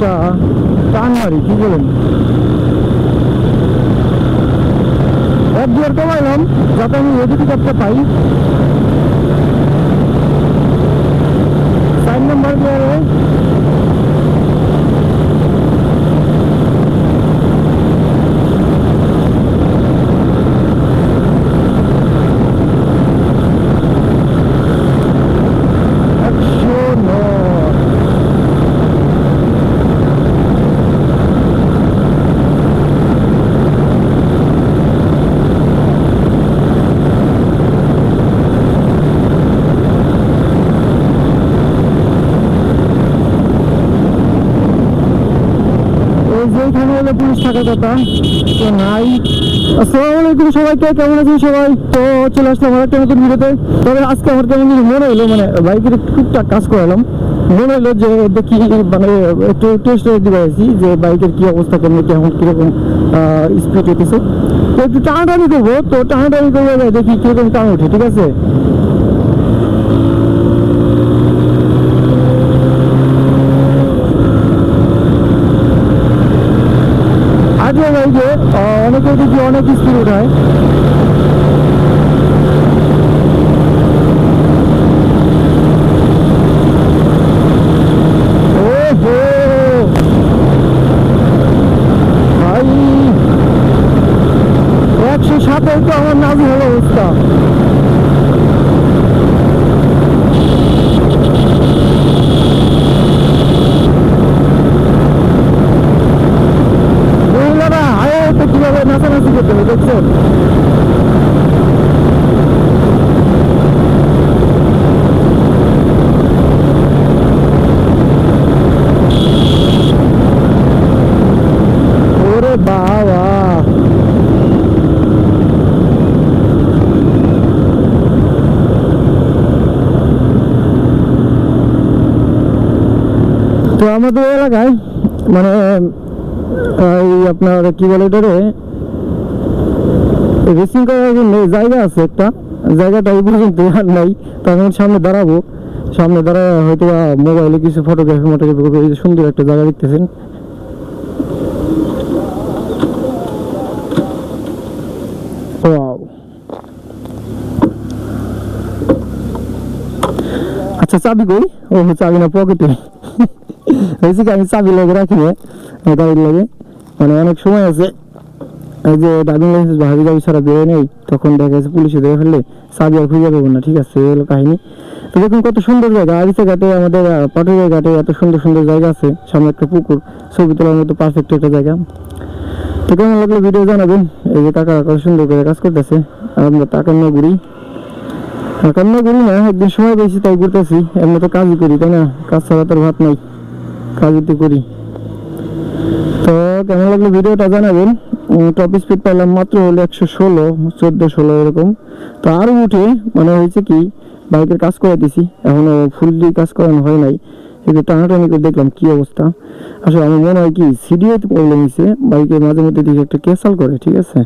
একটা টান মারি কি বলেন? এক দুয়ার কমাইলাম যাতে আমি এদিকে একটা পাই। হলো পুলিশ থাকার কথা। তো নাই? আসসালামু আলাইকুম সবাইকে, কেমন আছেন সবাই? তো চলে আসলাম আমার একটা নতুন ভিডিওতে। তবে আজকে আমার কেমন যেন মনে হলো মানে বাইকের টুকটাক কাজ করালাম। মনে হলো যে দেখি মানে একটু টেস্ট দিতে পারছি যে বাইকের কি অবস্থা কেমন কেমন, কীরকম স্পিড হইতেছে। তো একটু টানাটানি করব, তো টানাটানি করব, দেখি কীরকম টান ওঠে ঠিক আছে আজকে বাইকে অনেকে দেখি অনেক স্পিড উঠায়। একশো সাথে তো আমার হলো কিভাবে নাচানাচি করতে হবে দেখছেন ওরে বাবা তো আমাদের এলাকায় মানে এই আপনার কি বলে এটারে রেসিং করার জন্য জায়গা আছে একটা। জায়গাটা এই পর্যন্ত আর নাই। তো আমি সামনে দাঁড়াবো। সামনে দাঁড়ায় হয়তো মোবাইলে কিছু ফটোগ্রাফি মোটোগ্রাফি করব সুন্দর একটা জায়গা দেখতেছেন। আচ্ছা চাবি কই? ও চাবি না পকেটে আমি চাবি লেগে রাখি গাড়ির লেগে। মানে অনেক সময় আছে। এই যে ড্রাইভিং লাইসেন্স বা হাবি যাবি ছাড়া বেরোয় নেই, তখন দেখা যাচ্ছে পুলিশে ধরে ফেললে চাবি আর খুঁজে পাবো না, ঠিক আছে, এই হলো কাহিনী। তো দেখুন কত সুন্দর জায়গা আরিসা ঘাটে, আমাদের পাটুরিয়া ঘাটে এত সুন্দর সুন্দর জায়গা আছে, সামনে একটা পুকুর, ছবি তোলার মতো পারফেক্ট একটা জায়গা। তো কেমন লাগল ভিডিও জানাবেন? এই যে কাকা কত সুন্দর করে কাজ করতেছে, আর আমরা টাকা নিয়ে ঘুরি টাকা নিয়ে ঘুরি না, একদিন সময় পেয়েছি, তাই ঘুরতেছি, এমনি তো কাজই করি, তাই না? কাজ ছাড়া তোর ভাত নাই, কাজই তো করি। তো কেমন লাগল ভিডিওটা জানাবেন? টপ স্পিড পাইলাম মাত্র হলো একশো ষোলো, চোদ্দ ষোলো এরকম। তো আরও উঠে মানে হয়েছে কি, বাইকের কাজ করে দিছি। ফুল ফুললি কাজ করানো হয় নাই। কিন্তু টানাটানি করে দেখলাম কি অবস্থা। আসলে আমার মনে হয় কি সিডিও প্রবলেম হয়েছে বাইকে মাঝে মধ্যে দিকে একটা ক্যাসাল করে, ঠিক আছে?